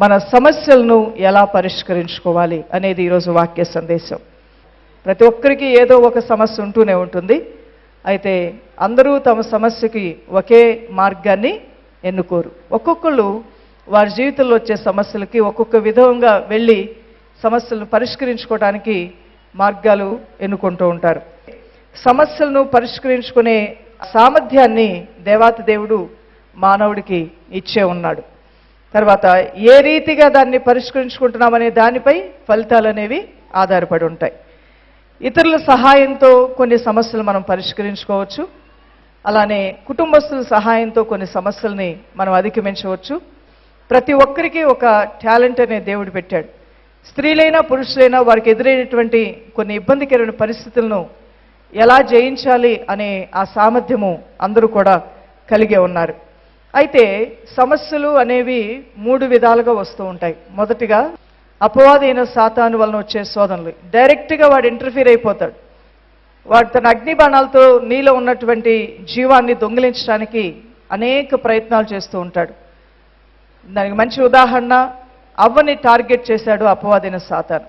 మన సమస్యలను ఎలా పరిష్కరించుకోవాలి అనేది ఈరోజు వాక్య సందేశం. ప్రతి ఒక్కరికి ఏదో ఒక సమస్య ఉంటూనే ఉంటుంది. అయితే అందరూ తమ సమస్యకి ఒకే మార్గాన్ని ఎన్నుకోరు. ఒక్కొక్కళ్ళు వారి జీవితంలో వచ్చే సమస్యలకి ఒక్కొక్క విధంగా వెళ్ళి సమస్యలను పరిష్కరించుకోవడానికి మార్గాలు ఎన్నుకుంటూ ఉంటారు. సమస్యలను పరిష్కరించుకునే సామర్థ్యాన్ని దేవాతి దేవుడు మానవుడికి ఇచ్చే ఉన్నాడు. తర్వాత ఏ రీతిగా దాన్ని పరిష్కరించుకుంటున్నామనే దానిపై ఫలితాలు అనేవి ఆధారపడి ఉంటాయి. ఇతరుల సహాయంతో కొన్ని సమస్యలు మనం పరిష్కరించుకోవచ్చు. అలానే కుటుంబస్తుల సహాయంతో కొన్ని సమస్యల్ని మనం అధిగమించవచ్చు. ప్రతి ఒక్కరికి ఒక టాలెంట్ అనే దేవుడు పెట్టాడు. స్త్రీలైనా పురుషులైనా వారికి ఎదురైనటువంటి కొన్ని ఇబ్బందికరమైన పరిస్థితులను ఎలా జయించాలి అనే ఆ సామర్థ్యము అందరూ కూడా కలిగే ఉన్నారు. అయితే సమస్యలు అనేవి మూడు విధాలుగా వస్తూ ఉంటాయి. మొదటిగా అపవాదైన సాతాను వలన వచ్చే శోధనలు. డైరెక్ట్గా వాడు ఇంటర్ఫీర్ అయిపోతాడు. వాడు తన అగ్ని బాణాలతో నీలో ఉన్నటువంటి జీవాన్ని దొంగిలించడానికి అనేక ప్రయత్నాలు చేస్తూ ఉంటాడు. దానికి మంచి ఉదాహరణ అవ్వని టార్గెట్ చేశాడు అపవాదైన సాతాను.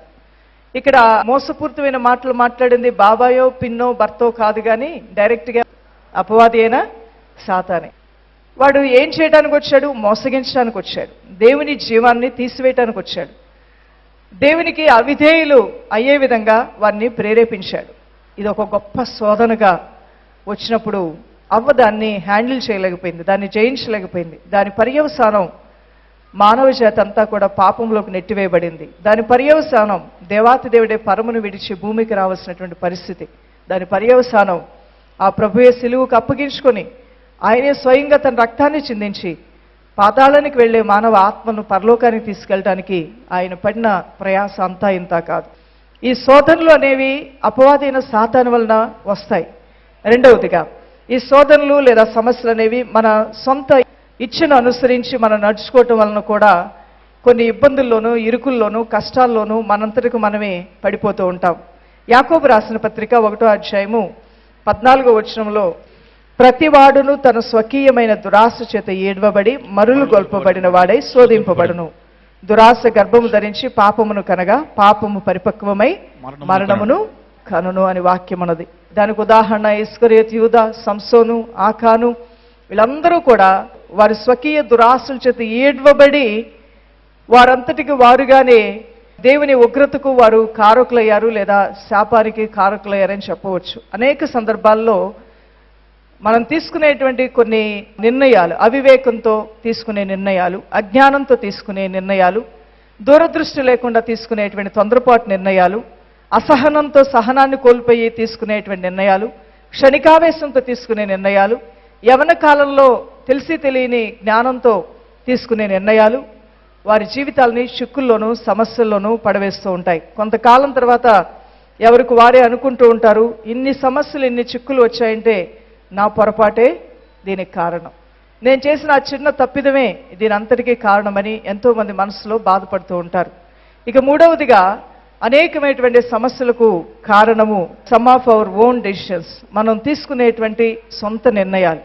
ఇక్కడ మోసపూరితమైన మాటలు మాట్లాడింది బాబాయో పిన్నో భర్తో కాదు కానీ డైరెక్ట్గా అపవాది అయిన సాతానే. వాడు ఏం చేయడానికి వచ్చాడు? మోసగించడానికి వచ్చాడు. దేవుని జీవాన్ని తీసివేయటానికి వచ్చాడు. దేవునికి అవిధేయులు అయ్యే విధంగా వారిని ప్రేరేపించాడు. ఇది ఒక గొప్ప శోధనగా వచ్చినప్పుడు అవ్వ దాన్ని హ్యాండిల్ చేయలేకపోయింది దాన్ని జయించలేకపోయింది. దాని పర్యవసానం మానవ జాతి అంతా కూడా పాపంలోకి నెట్టివేయబడింది. దాని పర్యవసానం దేవాతి దేవుడే పరమును విడిచి భూమికి రావాల్సినటువంటి పరిస్థితి. దాని పర్యవసానం ఆ ప్రభుయే సిలువుకు అప్పగించుకొని ఆయనే స్వయంగా తన రక్తాన్ని చిందించి పాతాళానికి వెళ్ళే మానవ ఆత్మను పరలోకానికి తీసుకెళ్ళడానికి ఆయన పడిన ప్రయాస అంతా ఇంత కాదు. ఈ శోధనలు అనేవి అపవాదైన సాతాను వలన వస్తాయి. రెండవదిగా ఈ శోధనలు లేదా సమస్యలు అనేవి మన సొంత ఇచ్చను అనుసరించి మనం నడుచుకోవటం వలన కూడా కొన్ని ఇబ్బందుల్లోనూ ఇరుకుల్లోనూ కష్టాల్లోనూ మనంతటికి మనమే పడిపోతూ ఉంటాం. యాకోబు రాసిన పత్రిక ఒకటో అధ్యాయము పద్నాలుగో వచనంలో ప్రతివాడును తన స్వకీయమైన దురాశ చేత ఏడ్వబడి మరులు గొల్పబడిన వాడై శోధింపబడును. దురాశ గర్భము ధరించి పాపమును కనగా పాపము పరిపక్వమై మరణమును కనును అని వాక్యం ఉన్నది దానికి ఉదాహరణ ఇస్కరియత్ యూద సంసోను ఆకాను వీళ్ళందరూ కూడా వారి స్వకీయ దురాశల చేత ఏడ్వబడి వారంతటికి వారుగానే దేవుని ఉగ్రతకు వారు కారకులయ్యారు లేదా శాపానికి కారకులయ్యారని చెప్పవచ్చు. అనేక సందర్భాల్లో మనం తీసుకునేటువంటి కొన్ని నిర్ణయాలు అవివేకంతో తీసుకునే నిర్ణయాలు అజ్ఞానంతో తీసుకునే నిర్ణయాలు దూరదృష్టి లేకుండా తీసుకునేటువంటి తొందరపాటు నిర్ణయాలు అసహనంతో సహనాన్ని కోల్పోయి తీసుకునేటువంటి నిర్ణయాలు క్షణికావేశంతో తీసుకునే నిర్ణయాలు యవన కాలంలో తెలిసి తెలియని జ్ఞానంతో తీసుకునే నిర్ణయాలు వారి జీవితాలని చిక్కుల్లోనూ సమస్యల్లోనూ పడవేస్తూ ఉంటాయి. కొంతకాలం తర్వాత ఎవరికి వారే అనుకుంటూ ఉంటారు ఇన్ని సమస్యలు ఇన్ని చిక్కులు వచ్చాయంటే నా పొరపాటే దీనికి కారణం. నేను చేసిన ఆ చిన్న తప్పిదమే దీని అంతటికీ కారణమని ఎంతోమంది మనసులో బాధపడుతూ ఉంటారు. ఇక మూడవదిగా అనేకమైనటువంటి సమస్యలకు కారణము some of our own decisions మనం తీసుకునేటువంటి సొంత నిర్ణయాలు.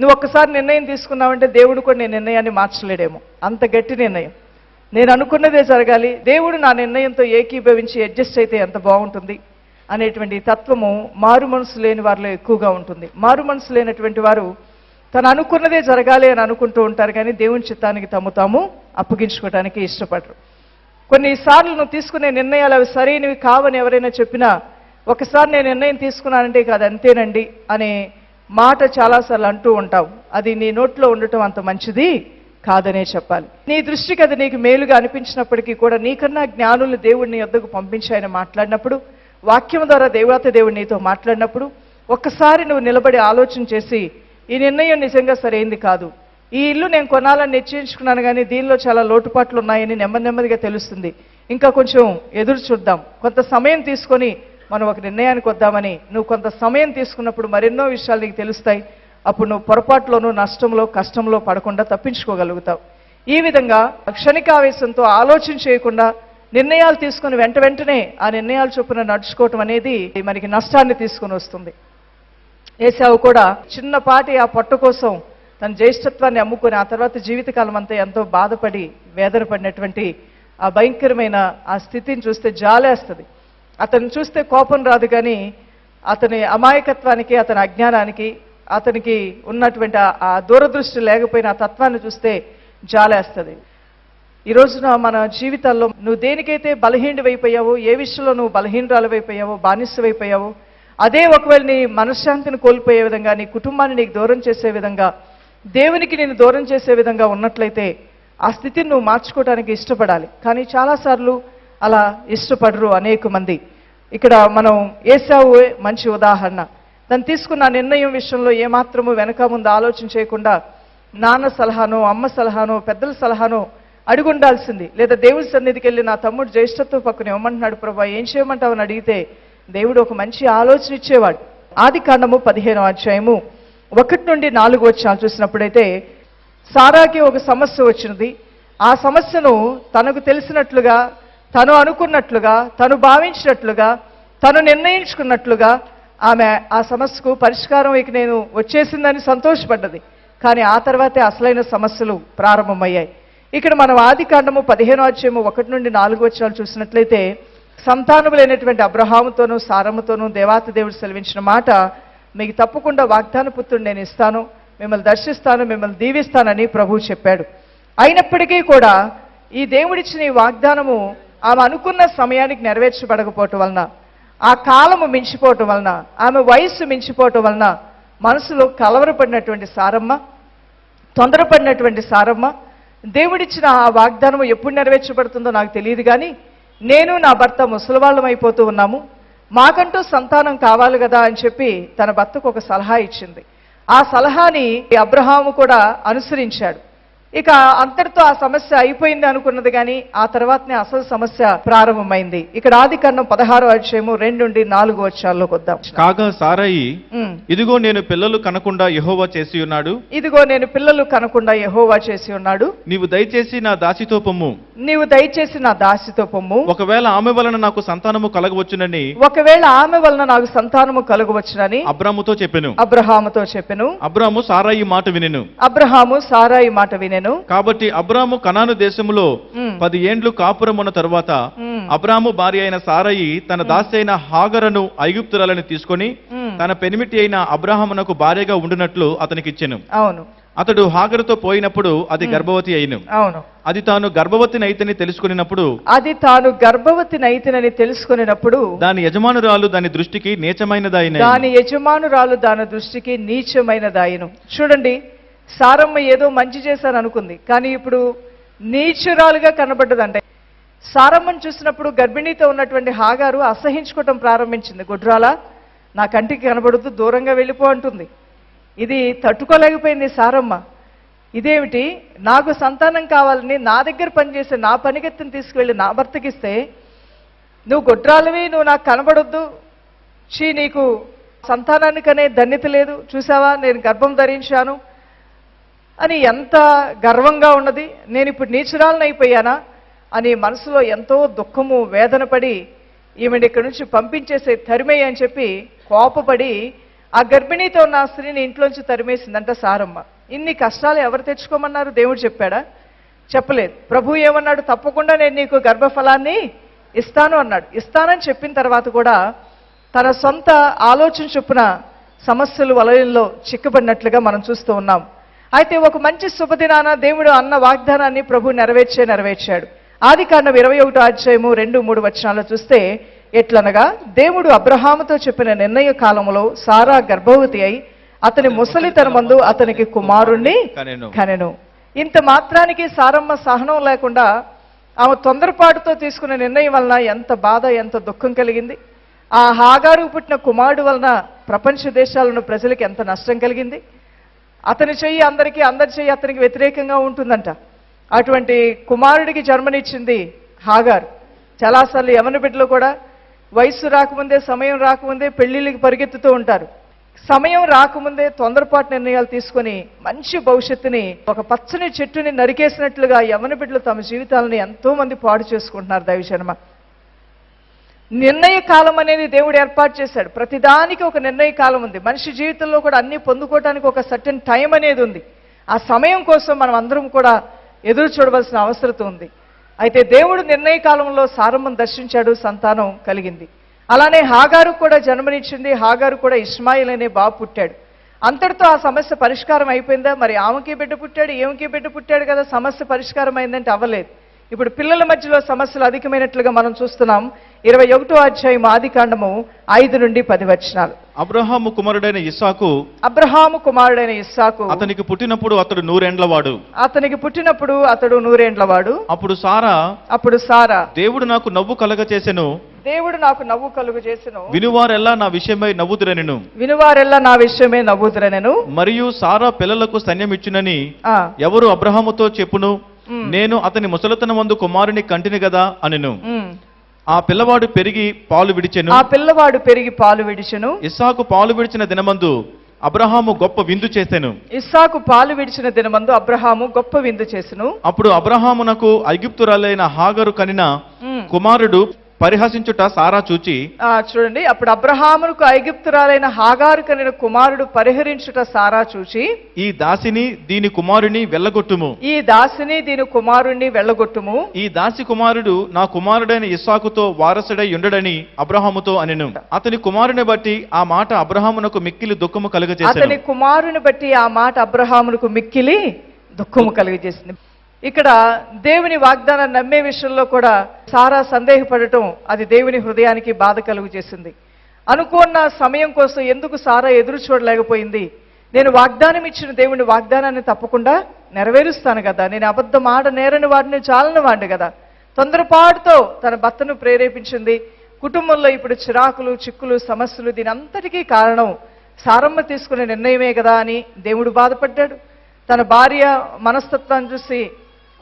నువ్వు ఒక్కసారి నిర్ణయం తీసుకున్నావంటే దేవుడు కూడా నీ నిర్ణయాన్ని మార్చలేడేమో. అంత గట్టి నిర్ణయం. నేను అనుకున్నదే జరగాలి. దేవుడు నా నిర్ణయంతో ఏకీభవించి అడ్జస్ట్ అయితే ఎంత బాగుంటుంది? అనేటువంటి తత్వము మారు మనసు లేని వారిలో ఎక్కువగా ఉంటుంది. మారు మనసు లేనటువంటి వారు తను అనుకున్నదే జరగాలి అని అనుకుంటూ ఉంటారు కానీ దేవుని చిత్తానికి తమ తాము అప్పగించుకోవడానికి ఇష్టపడరు. కొన్నిసార్లు నువ్వు తీసుకునే నిర్ణయాలు అవి సరైనవి కావని ఎవరైనా చెప్పినా ఒకసారి నేను నిర్ణయం తీసుకున్నానంటే ఇక అది అంతేనండి అనే మాట చాలాసార్లు అంటూ ఉంటావు. అది నీ నోట్లో ఉండటం అంత మంచిది కాదనే చెప్పాలి. నీ దృష్టికి అది నీకు మేలుగా అనిపించినప్పటికీ కూడా నీకన్నా జ్ఞానులు దేవుడిని యొద్దకు పంపించి ఆయన మాట్లాడినప్పుడు వాక్యం ద్వారా దేవత దేవుడు నీతో మాట్లాడినప్పుడు ఒక్కసారి నువ్వు నిలబడి ఆలోచన చేసి ఈ నిర్ణయం నిజంగా సరైంది కాదు. ఈ ఇల్లు నేను కొనాలని నిశ్చయించుకున్నాను కానీ దీనిలో చాలా లోటుపాట్లు ఉన్నాయని నెమ్మది నెమ్మదిగా తెలుస్తుంది. ఇంకా కొంచెం ఎదురు చూద్దాం. కొంత సమయం తీసుకొని మనం ఒక నిర్ణయానికి వద్దామని నువ్వు కొంత సమయం తీసుకున్నప్పుడు మరెన్నో విషయాలు నీకు తెలుస్తాయి. అప్పుడు నువ్వు పొరపాటులోనూ నష్టంలో కష్టంలో పడకుండా తప్పించుకోగలుగుతావు. ఈ విధంగా క్షణికావేశంతో ఆలోచన చేయకుండా నిర్ణయాలు తీసుకుని వెంట వెంటనే ఆ నిర్ణయాలు చొప్పున నడుచుకోవటం అనేది మనకి నష్టాన్ని తీసుకొని వస్తుంది. ఏసావు కూడా చిన్నపాటి ఆ పట్టు కోసం తన జ్యేష్ఠత్వాన్ని అమ్ముకుని ఆ తర్వాత జీవితకాలం అంతా ఎంతో బాధపడి వేదన పడినటువంటి ఆ భయంకరమైన ఆ స్థితిని చూస్తే జాలేస్తుంది. అతను చూస్తే కోపం రాదు కానీ అతని అమాయకత్వానికి అతని అజ్ఞానానికి అతనికి ఉన్నటువంటి ఆ- ఆ దూరదృష్టి లేకపోయిన ఆ తత్వాన్ని చూస్తే జాలేస్తుంది. ఈ రోజున మన జీవితాల్లో నువ్వు దేనికైతే బలహీనమైపోయావో ఏ విషయంలో నువ్వు బలహీనరాలవైపోయావో బానిసవైపోయావో అదే ఒకవేళ నీ మనశ్శాంతిని కోల్పోయే విధంగా నీ కుటుంబాన్ని నీకు దూరం చేసే విధంగా దేవునికి నేను దూరం చేసే విధంగా ఉన్నట్లయితే ఆ స్థితిని నువ్వు మార్చుకోవడానికి ఇష్టపడాలి. కానీ చాలాసార్లు అలా ఇష్టపడరు అనేక మంది. ఇక్కడ మనం ఏసావు మంచి ఉదాహరణ. తను తీసుకున్న నిర్ణయం విషయంలో ఏమాత్రము వెనక ముందు ఆలోచన చేయకుండా నాన్న సలహానో అమ్మ సలహానో పెద్దల సలహానో అడుగుండాల్సింది. లేదా దేవుడి సన్నిధికి వెళ్ళి నా తమ్ముడు జ్యేష్ఠత్వ పక్కన ఇవ్వమంటున్నాడు ప్రభా ఏం చేయమంటావు? అని అడిగితే దేవుడు ఒక మంచి ఆలోచన ఇచ్చేవాడు. ఆది కాండము పదిహేను అధ్యాయము ఒకటి నుండి నాలుగు వచ్చాలు చూసినప్పుడైతే సారాకి ఒక సమస్య వచ్చినది. ఆ సమస్యను తనకు తెలిసినట్లుగా తను అనుకున్నట్లుగా తను భావించినట్లుగా తను నిర్ణయించుకున్నట్లుగా ఆమె ఆ సమస్యకు పరిష్కారం ఇక నేను వచ్చేసిందని సంతోషపడ్డది. కానీ ఆ తర్వాతే అసలైన సమస్యలు ప్రారంభమయ్యాయి. ఇక్కడ మనం ఆది కాండము పదిహేను ఒకటి నుండి నాలుగు వచ్చాలు చూసినట్లయితే సంతానము లేనటువంటి అబ్రహాముతోనూ సారముతోనూ దేవాతి దేవుడు సెలవించిన మాట మీకు తప్పకుండా వాగ్దాన పుత్రుడు నేను ఇస్తాను మిమ్మల్ని దర్శిస్తాను మిమ్మల్ని దీవిస్తానని ప్రభువు చెప్పాడు. అయినప్పటికీ కూడా ఈ దేవుడిచ్చిన ఈ వాగ్దానము ఆమె అనుకున్న సమయానికి నెరవేర్చబడకపోవటం వలన ఆ కాలము మించిపోవటం వలన ఆమె వయస్సు మించిపోవటం వలన మనసులో కలవరపడినటువంటి సారమ్మ తొందరపడినటువంటి సారమ్మ దేవుడిచ్చిన ఆ వాగ్దానం ఎప్పుడు నెరవేర్చబడుతుందో నాకు తెలియదు కానీ నేను నా భర్త ముసలివాళ్ళం అయిపోతూ ఉన్నాము. మాకంటూ సంతానం కావాలి కదా అని చెప్పి తన భర్తకు ఒక సలహా ఇచ్చింది. ఆ సలహాని అబ్రహాము కూడా అనుసరించాడు. ఇక అంతటితో ఆ సమస్య అయిపోయింది అనుకున్నది కానీ ఆ తర్వాతనే అసలు సమస్య ప్రారంభమైంది. ఇక్కడ ఆది కన్నం పదహారో అధ్యాయము రెండు నుండి నాలుగు వచ్చాల్లోకి వద్దాం కాగా సారాయి. ఇదిగో నేను పిల్లలు కనకుండా యెహోవా చేసి ఉన్నాడు ఇదిగో నేను పిల్లలు కనకుండా యెహోవా చేసి ఉన్నాడు నీవు దయచేసి నా దాసితో పొమ్ము. నీవు దయచేసి నా దాసితో పొమ్ము. ఒకవేళ ఆమె వలన నాకు సంతానము కలగవచ్చునని ఒకవేళ ఆమె వలన నాకు సంతానము కలుగవచ్చునని అబ్రాముతో చెప్పెను. అబ్రహాముతో చెప్పెను. అబ్రాము సారాయి మాట వినెను. అబ్రహాము సారాయి మాట వినెను. కాబట్టి అబ్రాము కనాను దేశములో ఉమ్. పది ఏండ్లు కాపురమున్న తరువాత ఉమ్. అబ్రాము భార్య అయిన సారాయి తన దాసి అయిన హాగరను ఐగుప్తురాలని తీసుకొని. తన పెనిమిటి అయిన అబ్రాహమునకు భార్యగా ఉండునట్లు అతనికి ఇచ్చెను. అవును. అతడు హాగరుతో పోయినప్పుడు అది గర్భవతి అయిను. అవును. అది తాను గర్భవతి నైతని తెలుసుకున్నప్పుడు అది తాను గర్భవతి నైతినని తెలుసుకునేటప్పుడు దాని యజమానురాలు దాని దృష్టికి నీచమైనదాయిన దాని యజమానురాలు దాని దృష్టికి నీచమైనదాయను. చూడండి సారమ్మ ఏదో మంచి చేశారు అనుకుంది కానీ ఇప్పుడు నీచురాలుగా కనబడ్డదంటే. సారమ్మను చూసినప్పుడు గర్భిణీతో ఉన్నటువంటి హాగారు అసహించుకోవటం ప్రారంభించింది. గుడ్రాల నా కంటికి కనబడుతూ దూరంగా వెళ్ళిపో అంటుంది. ఇది తట్టుకోలేకపోయింది సారమ్మ. ఇదేమిటి నాకు సంతానం కావాలని నా దగ్గర పనిచేసే నా పనిగత్తిని తీసుకువెళ్ళి నా భర్తకిస్తే నువ్వు గొడ్రాలవి నువ్వు నాకు కనబడొద్దు. చీ నీకు సంతానానికనే ధన్యత లేదు. చూసావా నేను గర్భం ధరించాను. అని ఎంత గర్వంగా ఉన్నది నేను ఇప్పుడు నీచురాలను అయిపోయానా అని మనసులో ఎంతో దుఃఖము వేదన పడి ఈమెను ఇక్కడి నుంచి పంపించేసే తరిమేయి అని చెప్పి కోపపడి ఆ గర్భిణీతో ఉన్న ఆ స్త్రీని ఇంట్లోంచి తరిమేసిందంట సారమ్మ. ఇన్ని కష్టాలు ఎవరు తెచ్చుకోమన్నారు? దేవుడు చెప్పాడా? చెప్పలేదు. ప్రభు ఏమన్నాడు? తప్పకుండా నేను నీకు గర్భఫలాన్ని ఇస్తాను అన్నాడు. ఇస్తానని చెప్పిన తర్వాత కూడా తన సొంత ఆలోచన చొప్పున సమస్యలు వలయంలో చిక్కబడినట్లుగా మనం చూస్తూ ఉన్నాం. అయితే ఒక మంచి శుభదినాన దేవుడు అన్న వాగ్దానాన్ని ప్రభు నెరవేర్చే నెరవేర్చాడు. ఆది కాండం ఇరవై ఒకటో అధ్యాయము రెండు మూడు వచనాలు చూస్తే ఎట్లనగా దేవుడు అబ్రహాముతో చెప్పిన నిర్ణయ కాలములో సారా గర్భవతి అయి అతని ముసలితనమందు అతనికి కుమారుణ్ణి కనెను. కనెను. ఇంత మాత్రానికి సారమ్మ సహనం లేకుండా ఆమె తొందరపాటుతో తీసుకున్న నిర్ణయం వలన ఎంత బాధ ఎంత దుఃఖం కలిగింది. ఆ హాగారు పుట్టిన కుమారుడు వలన ప్రపంచ దేశాలను ప్రజలకు ఎంత నష్టం కలిగింది. అతని చెయ్యి అందరికీ అందరి చెయ్యి అతనికి వ్యతిరేకంగా ఉంటుందంట. అటువంటి కుమారుడికి జన్మనిచ్చింది హాగార్. చాలాసార్లు యమన బిడ్డలు కూడా వయస్సు రాకముందే సమయం రాకముందే పెళ్ళిళ్ళకి పరిగెత్తుతూ ఉంటారు. సమయం రాకముందే తొందరపాటు నిర్ణయాలు తీసుకొని మంచి భవిష్యత్తుని ఒక పచ్చని చెట్టుని నరికేసినట్లుగా యమన బిడ్డలు తమ జీవితాలను ఎంతో మంది పాడు చేసుకుంటున్నారు దైవజన్మ నిర్ణయ కాలం అనేది దేవుడు ఏర్పాటు చేశాడు. ప్రతిదానికి ఒక నిర్ణయ కాలం ఉంది. మనిషి జీవితంలో కూడా అన్ని పొందుకోవడానికి ఒక సర్టన్ టైం అనేది ఉంది. ఆ సమయం కోసం మనం అందరం కూడా ఎదురు చూడవలసిన అవసరం ఉంది. అయితే దేవుడు నిర్ణయ కాలంలో సారంభం దర్శించాడు సంతానం కలిగింది. అలానే హాగారు కూడా జన్మనిచ్చింది హాగారు కూడా ఇస్మాయిల్ అనే బాబు పుట్టాడు. అంతటితో ఆ సమస్య పరిష్కారం అయిపోయిందా? మరి ఆమెకి బిడ్డ పుట్టాడు ఏమికి బిడ్డ పుట్టాడు కదా? సమస్య పరిష్కారం అయిందంటే అవ్వలేదు. ఇప్పుడు పిల్లల మధ్యలో సమస్యలు అధికమైనట్లుగా మనం చూస్తున్నాం. ఇరవై ఒకటో అధ్యాయం ఆది కాండము ఐదు నుండి పది వచనాలు. అబ్రహాము కుమారుడైన ఇస్సాకు అబ్రహాము కుమారుడైన ఇస్సాకు అతనికి పుట్టినప్పుడు అతడు నూరేండ్లవాడు. అతనికి పుట్టినప్పుడు అతడు నూరేండ్లవాడు. అప్పుడు సారా అప్పుడు సారా దేవుడు నాకు నవ్వు కలగ చేసెను దేవుడు నాకు నవ్వు కలుగు చేసెను వినువారెల్లా నా విషయమై నవ్వుదురనెను. వినువారెల్లా నా విషయమే నవ్వుతురనెను మరియు సారా పిల్లలకు సైన్యమిచ్చునని ఎవరు అబ్రహాముతో చెప్పును. నేను అతని ముసలితనమందు కుమారుని కంటిని గదా? అనెను. ఆ పిల్లవాడు పెరిగి పాలు విడిచెను. ఆ పిల్లవాడు పెరిగి పాలు విడిచెను. ఇస్సాకు పాలు విడిచిన దినమందు అబ్రహాము గొప్ప విందు చేసెను. ఇస్సాకు పాలు విడిచిన దినమందు అబ్రహాము గొప్ప విందు చేసెను. అప్పుడు అబ్రహామునకు ఐగుప్తురాలైన హాగరు కనిన. కుమారుడు పరిహసించుట సారా చూచి చూడండి అప్పుడు అబ్రహామునకు ఐగుప్తురాలైన హాగారు కనిన కుమారుడు పరిహరించుట సారా చూచి ఈ దాసిని దీని కుమారుని వెళ్ళగొట్టుము. ఈ దాసిని దీని కుమారుణ్ణి వెళ్ళగొట్టుము. ఈ దాసి కుమారుడు నా కుమారుడైన ఇస్సాకుతో వారసుడై ఉండడని అబ్రహాముతో అనెను. అతని కుమారుని బట్టి ఆ మాట అబ్రహామునకు మిక్కిలి దుఃఖము అతని కలుగజేసెను కుమారుని బట్టి ఆ మాట అబ్రహామునకు మిక్కిలి దుఃఖము కలిగజేసింది. ఇక్కడ దేవుని వాగ్దానం నమ్మే విషయంలో కూడా సారా సందేహపడటం అది దేవుని హృదయానికి బాధ కలుగు చేసింది. అనుకున్న సమయం కోసం ఎందుకు సారా ఎదురు చూడలేకపోయింది? నేను వాగ్దానం ఇచ్చిన దేవుని వాగ్దానాన్ని తప్పకుండా నెరవేరుస్తాను కదా. నేను అబద్ధం ఆడ నేరని వాడిని చాలని వాడిని కదా. తొందరపాటుతో తన భర్తను ప్రేరేపించింది. కుటుంబంలో ఇప్పుడు చిరాకులు చిక్కులు సమస్యలు దీని అంతటికీ కారణం సారమ్మ తీసుకునే నిర్ణయమే కదా అని దేవుడు బాధపడ్డాడు. తన భార్య మనస్తత్వాన్ని చూసి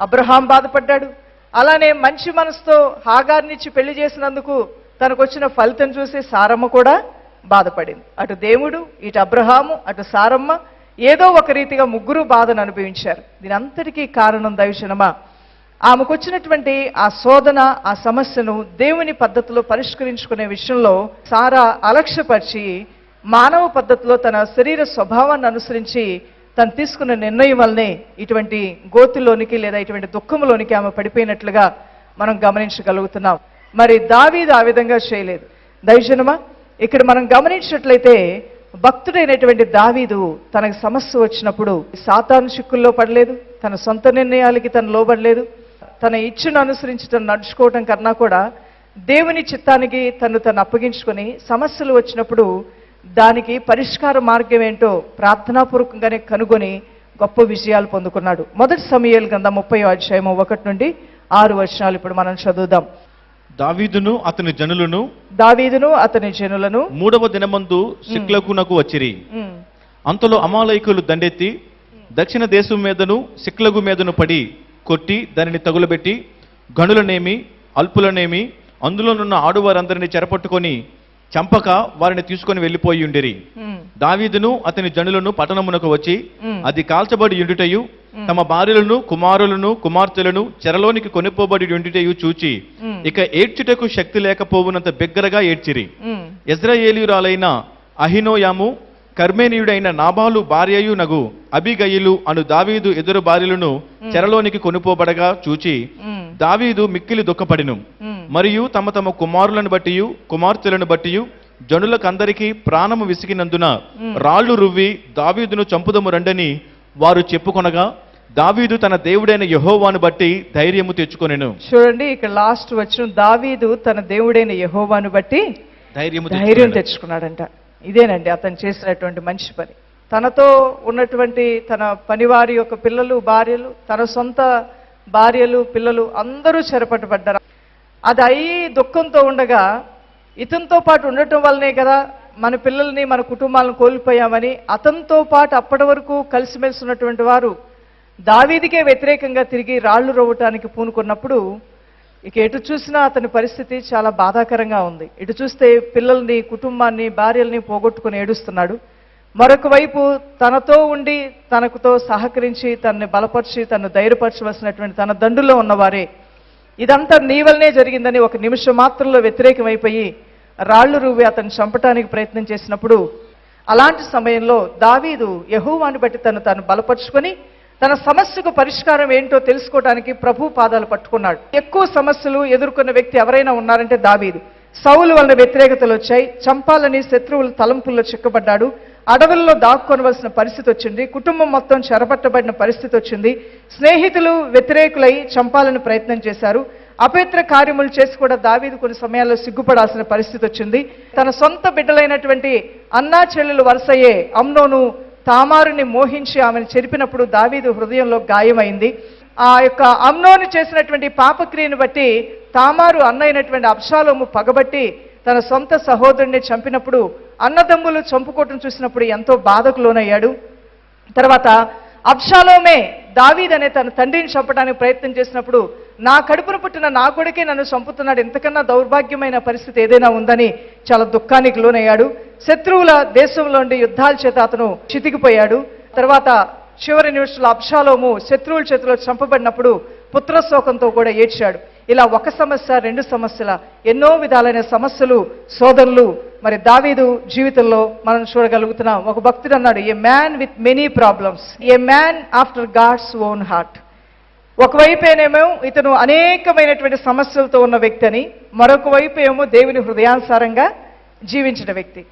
అబ్రహాం బాధపడ్డాడు. అలానే మంచి మనసుతో హాగార్నిచ్చి పెళ్ళి చేసినందుకు తనకు వచ్చిన ఫలితం చూసి సారమ్మ కూడా బాధపడింది. అటు దేవుడు ఇటు అబ్రహాము అటు సారమ్మ ఏదో ఒక రీతిగా ముగ్గురు బాధను అనుభవించారు. దీని అంతటికీ కారణం దైవశనమా ఆమెకు వచ్చినటువంటి ఆ శోధన ఆ సమస్యను దేవుని పద్ధతిలో పరిష్కరించుకునే విషయంలో సారా అలక్ష్యపరిచి మానవ పద్ధతిలో తన శరీర స్వభావాన్ని అనుసరించి తను తీసుకున్న నిర్ణయం వల్లనే ఇటువంటి గోతుల్లోనికి లేదా ఇటువంటి దుఃఖంలోనికి ఆమె పడిపోయినట్లుగా మనం గమనించగలుగుతున్నాం. మరి దావీదు ఆ విధంగా చేయలేదు. దైవజనమా ఇక్కడ మనం గమనించినట్లయితే భక్తుడైనటువంటి దావీదు తనకు సమస్య వచ్చినప్పుడు సాతాను చిక్కుల్లో పడలేదు తన సొంత నిర్ణయాలకి తను లోబడలేదు తన ఇచ్చును అనుసరించి తను నడుచుకోవటం కన్నా కూడా దేవుని చిత్తానికి తను తను అప్పగించుకొని సమస్యలు వచ్చినప్పుడు దానికి పరిష్కార మార్గం ఏంటో ప్రార్థనాపూర్వకంగానే కనుగొని గొప్ప విజయాలు పొందుకున్నాడు. మొదటి సమయాలు కింద ముప్పై అధ్యాయం ఒకటి నుండి ఆరు వచనాలు ఇప్పుడు మనం చదువుదాం. దావీదును అతని జనులను దావీదును అతని జనులను మూడవ దినమందు సిక్లకునకు వచ్చిరి. అంతలో అమాలయకులు దండెత్తి దక్షిణ దేశం మీదను సిక్లగు మీదను పడి కొట్టి దానిని తగులబెట్టి గనులనేమి అల్పులనేమి అందులోనున్న ఆడువారందరిని చెరపట్టుకొని చంపక వారిని తీసుకొని వెళ్ళిపోయి ఉండిరి. దావీదును అతని జనులను పట్టణమునకు వచ్చి అది కాల్చబడి ఉండుటయు తమ భార్యలను కుమారులను కుమార్తెలను చెరలోనికి కొనిపోబడి ఉండుటయు చూచి ఇక ఏడ్చుటకు శక్తి లేకపోవునంత బిగ్గరగా ఏడ్చిరి. ఉమ్, ఎజ్రాయేలీయురాలైన అహినోయాము కర్మేనీయుడైన నాబాలు భార్యయు నగు అబిగయిలు అను దావీదు ఎదురు భార్యలను చెరలోనికి కొనుపోబడగా చూచి దావీదు మిక్కిలి దుఃఖపడిను. మరియు తమ తమ కుమారులను బట్టియు కుమార్తెలను బట్టియు జనులకందరికీ ప్రాణము విసిగినందున రాళ్ళు రువ్వి దావీదును చంపుదము రండని వారు చెప్పుకొనగా దావీదు తన దేవుడైన యెహోవాను బట్టి ధైర్యము తెచ్చుకొనెను. చూడండి ఇక్కడ లాస్ట్ వచ్చిన దావీదు తన దేవుడైన యెహోవాను బట్టి ధైర్యము ధైర్యం తెచ్చుకొనెను. తెచ్చుకున్నాడంట. ఇదేనండి అతను చేసినటువంటి మంచి పని. తనతో ఉన్నటువంటి తన పనివారి యొక్క పిల్లలు భార్యలు తన సొంత భార్యలు పిల్లలు అందరూ చెరపట్టబడ్డారు అది అయి దుఃఖంతో ఉండగా ఇతనితో పాటు ఉండటం వల్లనే కదా మన పిల్లల్ని మన కుటుంబాలను కోల్పోయామని అతనితో పాటు అప్పటి వరకు కలిసిమెలిసి ఉన్నటువంటి వారు దావీదికే వ్యతిరేకంగా తిరిగి రాళ్ళు రవ్వటానికి పూనుకున్నప్పుడు ఇక ఎటు చూసినా అతని పరిస్థితి చాలా బాధాకరంగా ఉంది. ఇటు చూస్తే పిల్లల్ని కుటుంబాన్ని భార్యల్ని పోగొట్టుకుని ఏడుస్తున్నాడు. మరొక వైపు తనతో ఉండి తనకుతో సహకరించి తనని బలపరిచి తనను ధైర్యపరచవలసినటువంటి తన దండులో ఉన్నవారే ఇదంతా నీ వల్లనే జరిగిందని ఒక నిమిషం మాత్రంలో వ్యతిరేకమైపోయి రాళ్ళు రూవి అతను చంపటానికి ప్రయత్నం చేసినప్పుడు అలాంటి సమయంలో దావీదు యహూవాను బట్టి తను తాను బలపరుచుకొని తన సమస్యకు పరిష్కారం ఏంటో తెలుసుకోవడానికి ప్రభు పాదాలు పట్టుకున్నాడు. ఎక్కువ సమస్యలు ఎదుర్కొన్న వ్యక్తి ఎవరైనా ఉన్నారంటే దావీదు. సౌలు వలన వ్యతిరేకతలు వచ్చాయి. చంపాలని శత్రువుల తలంపుల్లో చిక్కబడ్డాడు. అడవుల్లో దాక్కొనవలసిన పరిస్థితి వచ్చింది. కుటుంబం మొత్తం చెరపట్టబడిన పరిస్థితి వచ్చింది. స్నేహితులు వ్యతిరేకులై చంపాలని ప్రయత్నం చేశారు. అపవిత్ర కార్యములు చేసి కూడా దావీదు కొన్ని సమయాల్లో సిగ్గుపడాల్సిన పరిస్థితి వచ్చింది. తన సొంత బిడ్డలైనటువంటి అన్నా చెల్లెలు వరుసయ్యే అమ్నోను తామారుని మోహించి ఆమెను చెరిపినప్పుడు దావీదు హృదయంలో గాయమైంది. ఆ యొక్క అమ్నోను చేసినటువంటి పాపక్రియను బట్టి తామారు అన్నైనటువంటి అప్షాలోము పగబట్టి తన సొంత సహోదరుడిని చంపినప్పుడు అన్నదమ్ములు చంపుకోవటం చూసినప్పుడు ఎంతో బాధకు లోనయ్యాడు. తర్వాత అబ్షాలోమే దావీద్ అనే తన తండ్రిని చంపడానికి ప్రయత్నం చేసినప్పుడు నా కడుపును పుట్టిన నా కొడుకే నన్ను చంపుతున్నాడు ఇంతకన్నా దౌర్భాగ్యమైన పరిస్థితి ఏదైనా ఉందని చాలా దుఃఖానికి లోనయ్యాడు. శత్రువుల దేశంలోని యుద్ధాల చేత అతను చితికిపోయాడు. తర్వాత చివరి నిమిషంలో అబ్షాలోము శత్రువుల చేతిలో చంపబడినప్పుడు పుత్రశోకంతో కూడా ఏడ్చాడు. ఇలా ఒక సమస్య రెండు సమస్యల ఎన్నో విధాలైన సమస్యలు సోదరులు మరి దావీదు జీవితంలో మనం చూడగలుగుతున్నాం. ఒక భక్తుడు అన్నాడు a man with many problems a man after God's own heart ఒకవైపేనేమో ఇతను అనేకమైనటువంటి సమస్యలతో ఉన్న వ్యక్తి అని మరొక వైపు ఏమో దేవుని హృదయానుసారంగా జీవించిన వ్యక్తి.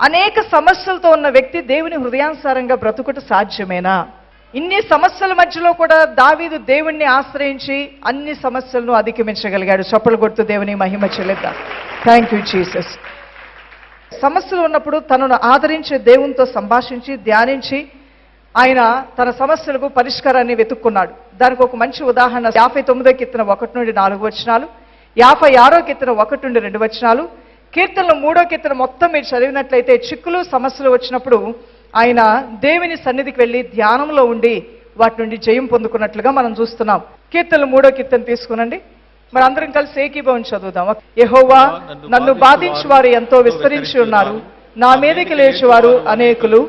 అనేక సమస్యలతో ఉన్న వ్యక్తి దేవుని హృదయానుసారంగా బ్రతుకుట సాధ్యమేనా? ఇన్ని సమస్యల మధ్యలో కూడా దావీదు దేవుణ్ణి ఆశ్రయించి అన్ని సమస్యలను అధిగమించగలిగాడు. చప్పలు కొడుతూ దేవుని మహిమ చెల్లిద్దాం. థ్యాంక్ యూ జీసస్ సమస్యలు ఉన్నప్పుడు తనను ఆదరించే దేవునితో సంభాషించి ధ్యానించి ఆయన తన సమస్యలకు పరిష్కారాన్ని వెతుక్కున్నాడు. దానికి ఒక మంచి ఉదాహరణ యాభై తొమ్మిదో కీర్తన ఒకటి నుండి నాలుగు వచనాలు యాభై ఆరో కీర్తన ఒకటి నుండి రెండు వచనాలు కీర్తనలు మూడో కీర్తన మొత్తం మీరు చదివినట్లయితే చిక్కులు సమస్యలు వచ్చినప్పుడు ఆయన దేవుని సన్నిధికి వెళ్ళి ధ్యానంలో ఉండి వాటి నుండి జయం పొందుకున్నట్లుగా మనం చూస్తున్నాం. కీర్తనలు మూడో కీర్తన తీసుకునండి. మరి అందరం కలిసి ఏకీభవం చదువుదాం. యెహోవా నన్ను బాధించు వారు ఎంతో విస్తరించి ఉన్నారు. నా మీదకి లేచువారు అనేకులు.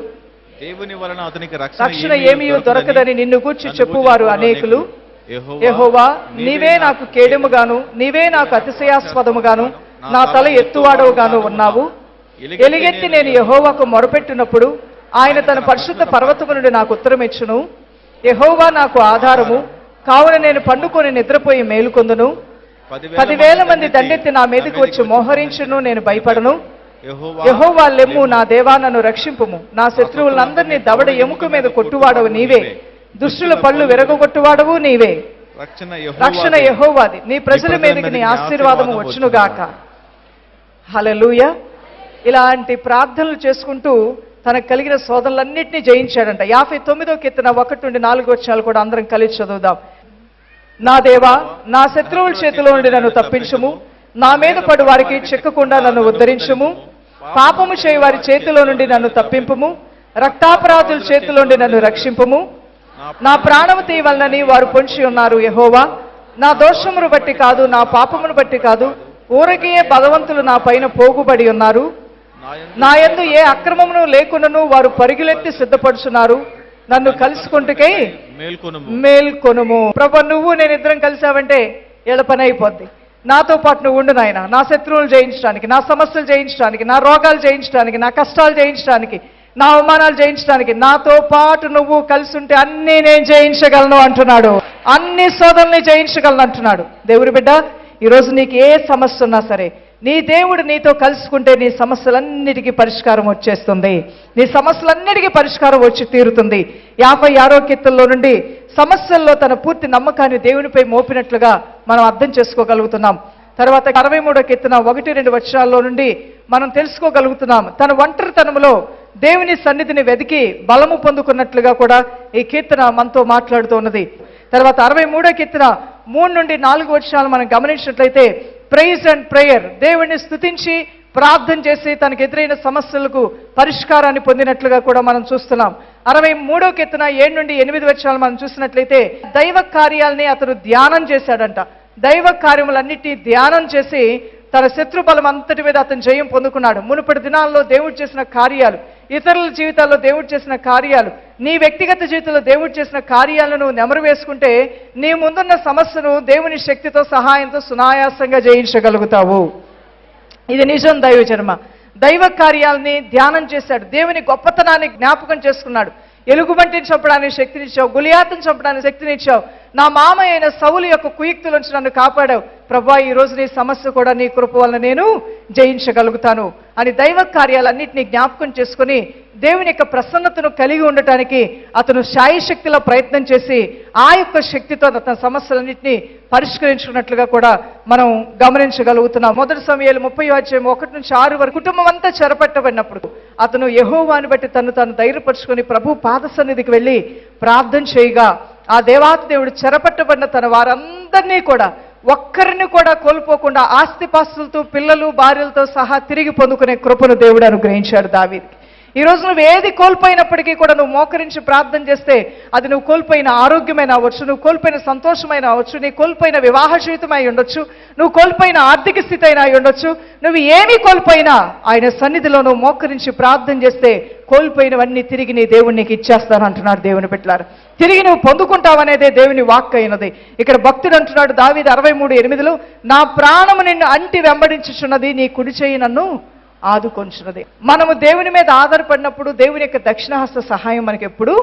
దేవుని వలన అతనికి రక్షణ ఏమీ దొరకదని నిన్ను గూర్చి చెప్పువారు అనేకులు. యెహోవా నీవే నాకు కేడెముగాను నీవే నాకు అతిశయాస్పదముగాను నా తల ఎత్తువాడవుగాను ఉన్నావు. ఎలుగెత్తి నేను యెహోవాకు మొరపెట్టినప్పుడు ఆయన తన పరిశుద్ధ పర్వతము నుండి నాకు ఉత్తరం ఇచ్చును యెహోవా నాకు ఆధారము. కావున నేను పండుకొని నిద్రపోయి మేలుకొందును. పదివేల మంది దండెత్తి నా మీదకి వచ్చి మోహరించును నేను భయపడను. యెహోవా లెమ్ము నా దేవా నన్ను రక్షింపుము. నా శత్రువులందరినీ దవడ ఎముక మీద కొట్టువాడవు నీవే. దుష్టుల పళ్ళు విరగొట్టువాడవు నీవే. రక్షణ రక్షణ యెహోవాది. నీ ప్రజల మీదకి నీ ఆశీర్వాదము వచ్చునుగాక. హలలుయ ఇలాంటి ప్రార్థనలు చేసుకుంటూ తనకు కలిగిన శోధనలన్నింటినీ జయించాడంట. యాభై తొమ్మిదో కీర్తన ఒకటి నుండి నాలుగు వచ్చాలు కూడా అందరం కలిసి చదువుదాం. నా దేవా నా శత్రువుల చేతిలో నుండి నన్ను తప్పించుము. నా మీద పడు వారికి చిక్కకుండా నన్ను ఉద్ధరించుము. పాపము చేయి వారి చేతిలో నుండి నన్ను తప్పింపుము. రక్తాపరాధుల చేతిలో నుండి నన్ను రక్షింపుము. నా ప్రాణము తీయవలనని వారు పొంచి ఉన్నారు యహోవా. నా దోషమును బట్టి కాదు నా పాపమును బట్టి కాదు ఊరకే భగవంతులు నా పైన పోగుబడి ఉన్నారు. నా యందు ఏ అక్రమమును లేకుండాను వారు పరుగులెత్తి సిద్ధపడుచున్నారు. నన్ను కలుసుకుంటుకై మేల్కొనుము. ప్రభు నువ్వు నేను ఇద్దరం కలిసావంటే ఏళ్ళ పని అయిపోద్ది. నాతో పాటు నువ్వు ఉండు నాయన. నా శత్రువులు జయించడానికి నా సమస్యలు జయించడానికి నా రోగాలు జయించడానికి నా కష్టాలు జయించడానికి నా అవమానాలు జయించడానికి నాతో పాటు నువ్వు కలిసి ఉంటే అన్నీ నేను జయించగలను అంటున్నాడు. అన్ని సోదరుల్ని జయించగలను అంటున్నాడు. దేవుడి బిడ్డ ఈరోజు నీకు ఏ సమస్య ఉన్నా సరే నీ దేవుడు నీతో కలుసుకుంటే నీ సమస్యలన్నిటికీ పరిష్కారం వచ్చేస్తుంది. నీ సమస్యలన్నిటికీ పరిష్కారం వచ్చి తీరుతుంది. యాభై ఆరో కీర్తనలో నుండి సమస్యల్లో తన పూర్తి నమ్మకాన్ని దేవునిపై మోపినట్లుగా మనం అర్థం చేసుకోగలుగుతున్నాం. తర్వాత అరవై మూడో కీర్తన ఒకటి రెండు వచనాల్లో నుండి మనం తెలుసుకోగలుగుతున్నాం. తన ఒంటరితనంలో దేవుని సన్నిధిని వెతికి బలము పొందుకున్నట్లుగా కూడా ఈ కీర్తన మనతో మాట్లాడుతూ ఉన్నది. తర్వాత అరవై మూడో కీర్తన మూడు నుండి నాలుగు వచనాలు మనం గమనించినట్లయితే ప్రైజ్ అండ్ ప్రేయర్ దేవుణ్ణి స్థుతించి ప్రార్థన చేసి తనకు ఎదురైన సమస్యలకు పరిష్కారాన్ని పొందినట్లుగా కూడా మనం చూస్తున్నాం. అరవై మూడో కెత్తున ఏడు నుండి ఎనిమిది వచ్చాలు మనం చూసినట్లయితే దైవ కార్యాలని అతను ధ్యానం చేశాడంట. దైవ కార్యములన్నిటి ధ్యానం చేసి తన శత్రు బలం అంతటి మీద అతను జయం పొందుకున్నాడు. మునుపటి దినాల్లో దేవుడు చేసిన కార్యాలు ఇతరుల జీవితాల్లో దేవుడు చేసిన కార్యాలు నీ వ్యక్తిగత జీవితంలో దేవుడు చేసిన కార్యాలను నెమరు వేసుకుంటే నీ ముందున్న సమస్యను దేవుని శక్తితో సహాయంతో సునాయాసంగా జయించగలుగుతావు. ఇది నిజం దైవ జన్మ. దైవ కార్యాలని ధ్యానం చేశాడు. దేవుని గొప్పతనాన్ని జ్ఞాపకం చేసుకున్నాడు. ఎలుగుబంటిని చంపడానికి శక్తినిచ్చావు గులియాతను చంపడానికి శక్తినిచ్చావు. నా మామ అయిన సౌలు యొక్క కుయుక్తుల నుంచి నన్ను కాపాడావు. ప్రభా ఈ నీ సమస్య కూడా నీ కృప వల్ల నేను జయించగలుగుతాను అని దైవ కార్యాలన్నింటినీ జ్ఞాపకం చేసుకుని దేవుని యొక్క ప్రసన్నతను కలిగి ఉండటానికి అతను శాయశక్తిలో ప్రయత్నం చేసి ఆ యొక్క శక్తితో తన సమస్యలన్నింటినీ పరిష్కరించుకున్నట్లుగా కూడా మనం గమనించగలుగుతున్నాం. మొదటి సమయాలు ముప్పై అధ్యాయం ఒకటి నుంచి ఆరు వరకు కుటుంబం అంతా చెరపట్టబడినప్పుడు అతను యహోవాని బట్టి తను తాను ధైర్యపరుచుకొని ప్రభు పాద సన్నిధికి వెళ్ళి ప్రార్థన చేయగా ఆ దేవాత దేవుడు చెరపట్టబడిన తన వారందరినీ కూడా ఒక్కరిని కూడా కోల్పోకుండా ఆస్తిపాస్తులతో పిల్లలు భార్యలతో సహా తిరిగి పొందుకునే కృపను దేవుడు అనుగ్రహించాడు దావీదికి. ఈ రోజు నువ్వు ఏది కోల్పోయినప్పటికీ కూడా నువ్వు మోకరించి ప్రార్థన చేస్తే అది నువ్వు కోల్పోయిన ఆరోగ్యమైన అవ్వచ్చు నువ్వు కోల్పోయిన సంతోషమైన అవ్వచ్చు నీ కోల్పోయిన వివాహ జీవితమై ఉండొచ్చు నువ్వు కోల్పోయిన ఆర్థిక స్థితి అయినా అయి ఉండొచ్చు నువ్వు ఏమీ కోల్పోయినా ఆయన సన్నిధిలో నువ్వు మోకరించి ప్రార్థన చేస్తే కోల్పోయినవన్నీ తిరిగి నీ దేవుడు నీకు ఇచ్చేస్తాను అంటున్నాడు దేవుని పెట్టారు తిరిగి నువ్వు పొందుకుంటావనేదే దేవుని వాక్ అయినది. ఇక్కడ భక్తుడు అంటున్నాడు దావిది అరవై మూడు ఎనిమిదిలో నా ప్రాణము నిన్ను అంటి వెంబడించుచున్నది నీ కుడి చేయి నన్ను ఆదుకొంచున్నది. మనము దేవుని మీద ఆధారపడినప్పుడు దేవుని యొక్క దక్షిణహస్త సహాయం మనకి ఎప్పుడు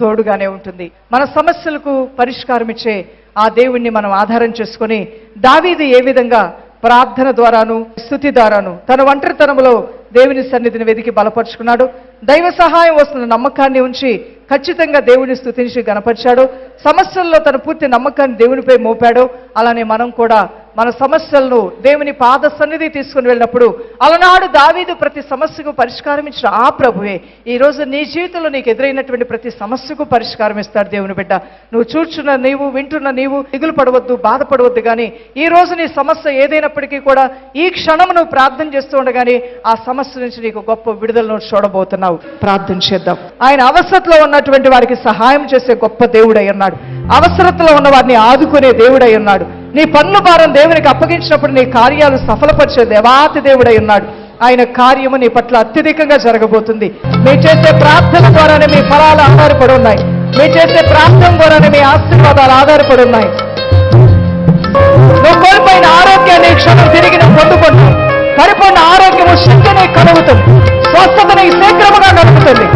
తోడుగానే ఉంటుంది. మన సమస్యలకు పరిష్కారం ఇచ్చే ఆ దేవుణ్ణి మనం ఆధారం చేసుకొని దావీది ఏ విధంగా ప్రార్థన ద్వారాను స్థుతి ద్వారాను తన ఒంటరితనంలో దేవుని సన్నిధిని వెదికి బలపరుచుకున్నాడు. దైవ సహాయం వస్తున్న నమ్మకాన్ని ఉంచి ఖచ్చితంగా దేవుని స్థుతించి గనపరిచాడు సమస్యల్లో తన పూర్తి నమ్మకాన్ని దేవునిపై మోపాడు. అలానే మనం కూడా మన సమస్యలను దేవుని పాద సన్నిధి తీసుకుని వెళ్ళినప్పుడు అలనాడు దావీదు ప్రతి సమస్యకు పరిష్కారం ఇచ్చిన ఆ ప్రభువే. ఈ రోజు నీ జీవితంలో నీకు ఎదురైనటువంటి ప్రతి సమస్యకు పరిష్కారం ఇస్తాడు దేవుని బిడ్డ. నువ్వు చూచున్న నీవు వింటున్న నీవు దిగులు పడవద్దు బాధపడవద్దు కానీ ఈ రోజు నీ సమస్య ఏదైనప్పటికీ కూడా ఈ క్షణం నువ్వు ప్రార్థన చేస్తూ ఉండగానే ఆ సమస్య నుంచి నీకు గొప్ప విడుదలను చూడబోతున్నావు. ప్రార్థన చేద్దాం. ఆయన అవసరతలో ఉన్నటువంటి వారికి సహాయం చేసే గొప్ప దేవుడై ఉన్నాడు. అవసరతలో ఉన్న వారిని ఆదుకునే దేవుడై ఉన్నాడు. నీ పన్ను భారం దేవునికి అప్పగించినప్పుడు నీ కార్యాలు సఫలపరిచే దేవాతి దేవుడై ఉన్నాడు. ఆయన కార్యము నీ పట్ల అత్యధికంగా జరగబోతుంది. మీరు చేసే ప్రార్థన ద్వారానే మీ ఫలాలు ఆధారపడి ఉన్నాయి. మీరు చేసే ప్రార్థన ద్వారానే మీ ఆశీర్వాదాలు ఆధారపడి ఉన్నాయి. నువ్వు కోల్పోయిన ఆరోగ్యాన్ని క్షణం తిరిగి నువ్వు పొందుకుంటావు. పరిపూర్ణ ఆరోగ్యము శక్తిని కలుగుతుంది. స్వస్థతని శీఘ్రముగా కలుగుతుంది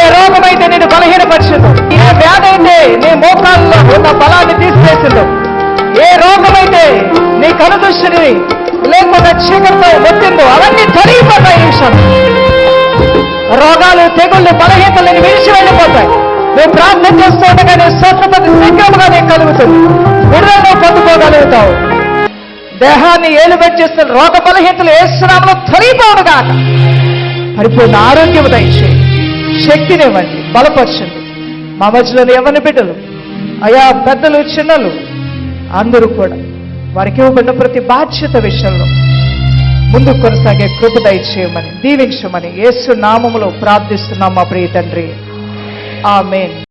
ఏ రోగమైతే నేను బలహీనపరిచిందో ఏ వ్యాధి అయితే నీ మోకాల్లో ఉన్న బలాన్ని తీసివేసిందో ఏ రోగమైతే నీ కనుదృష్టిని లేకుండా చీకటితో వచ్చిందో అవన్నీ తరిగిపోతాయి నిమిషం. రోగాలు తెగుళ్ళు బలహీనతలను విడిచి వెళ్ళిపోతాయి. నువ్వు ప్రార్థన చేస్తూ ఉండగానే స్వస్థత శీఘ్రముగా నీకు కలుగుతుంది. విడుదలను పొందుకోగలుగుతావు. దేహాన్ని ఏలుబెట్టి చేస్తున్న రోగ బలహీనతలు ఏసునామలో తొలగిపోవుగా పరిపూర్ణ ఆరోగ్యం దయచేయి శక్తినివ్వండి. బలపరచండి. మా మధ్యలోని ఎవరిని బిడ్డలు? అయా పెద్దలు చిన్నలు? అందరూ కూడా వారికి ఇవ్వబడిన ప్రతి బాధ్యత విషయంలో ముందుకు కొనసాగే కృప దయచేయమని దీవించమని యేసు నామములో ప్రార్థిస్తున్నాం మా ప్రియ తండ్రి. ఆమెన్.